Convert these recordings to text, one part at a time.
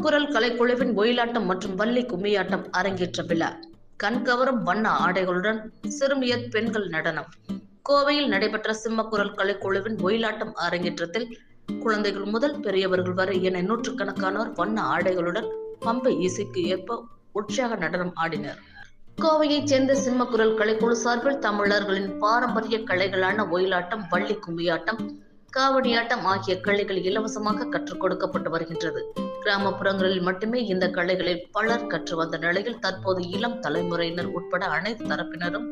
சிம்மக்குரல் கலைக்குழுவின் ஒயிலாட்டம் மற்றும் வள்ளி கும்மியாட்டம் அரங்கேற்ற விழா. கண்கவரும் வண்ண ஆடைகளுடன் சிறுமியர் பெண்கள் நடனம். கோவையில் நடைபெற்ற சிம்மக்குரல் கலைக்குழுவின் ஒயிலாட்டம் அரங்கேற்றத்தில் குழந்தைகள் முதல் பெரியவர்கள் வரை என நூற்றுக்கணக்கானோர் வண்ண ஆடைகளுடன் பம்பை இசைக்கு ஏற்ப உற்சாக நடனம் ஆடினர். கோவையைச் சேர்ந்த சிம்மக்குரல் கலைக்குழு சார்பில் தமிழர்களின் பாரம்பரிய கலைகளான ஒயிலாட்டம் வள்ளி கும்மியாட்டம் காவடியாட்டம் ஆகிய கலைகள் இலவசமாக கற்றுக் கொடுக்கப்பட்டு வருகின்றது. கிராமப்புறங்களில் மட்டுமே இந்த கலைகளில் பலர் கற்று வந்த நிலையில் தற்போது இளம் தலைமுறையினர் உட்பட அனைத்து தரப்பினரும்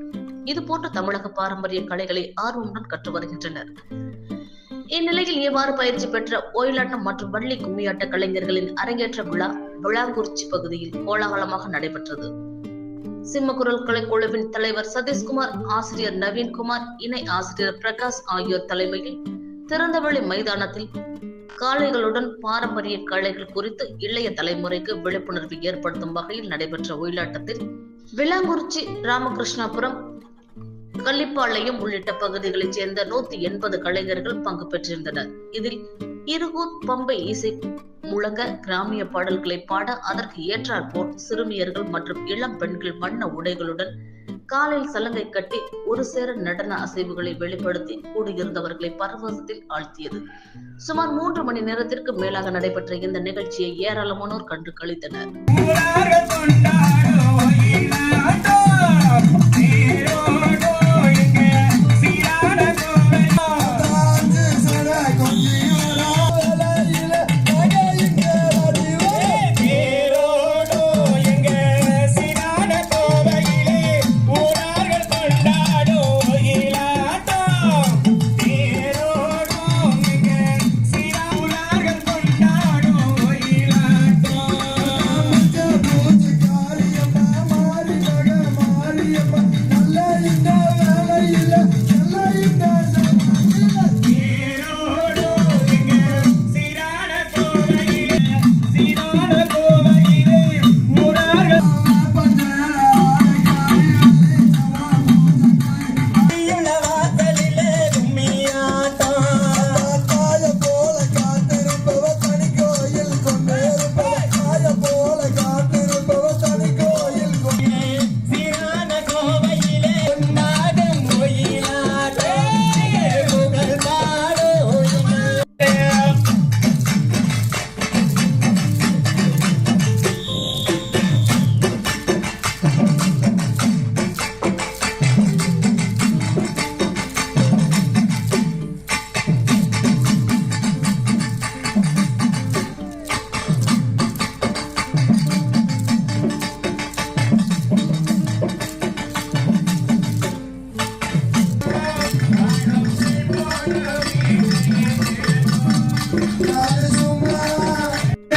இதுபோன்ற தமிழக பாரம்பரிய கலைகளை ஆர்வமுடன் கற்று வருகின்றனர். இந்நிலையில் இவ்வாறு பயிற்சி பெற்ற ஒயிலாட்டம் மற்றும் வள்ளி கும்மியாட்ட கலைஞர்களின் அரங்கேற்ற விழா விளாங்குறிச்சி பகுதியில் கோலாகலமாக நடைபெற்றது. சிம்மக்குரல் கலைக்குழுவின் தலைவர் சதீஷ்குமார் ஆசிரியர் நவீன்குமார் இணை ஆசிரியர் பிரகாஷ் ஆகியோர் தலைமையில் திறந்தவெளி மைதானத்தில் காளைகளுடன் பாரம்பரிய கலைகள் குறித்து இளைய தலைமுறைக்கு விழிப்புணர்வு ஏற்படுத்தும் வகையில் நடைபெற்ற ஒயிலாட்டத்தில் விளாங்குறிச்சி ராமகிருஷ்ணாபுரம் கள்ளிப்பாளையம் உள்ளிட்ட பகுதிகளைச் சேர்ந்த நூத்தி எண்பது கலைஞர்கள் பங்கு பெற்றிருந்தனர். இதில் இருகூத் பம்பை இசை முழங்க கிராமிய பாடல்களை பாட அதற்கு ஏற்றாற்போல் சிறுமியர்கள் மற்றும் இளம் பெண்கள் வண்ண உடைகளுடன் காலில் சலங்கை கட்டி ஒரு சேர நடன அசைவுகளை வெளிப்படுத்தி கூடியிருந்தவர்களை பரவசத்தில் ஆழ்த்தியது. சுமார் மூன்று மணி நேரத்திற்கு மேலாக நடைபெற்ற இந்த நிகழ்ச்சியை ஏராளமானோர் கண்டு கழித்தனர்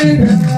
Amen.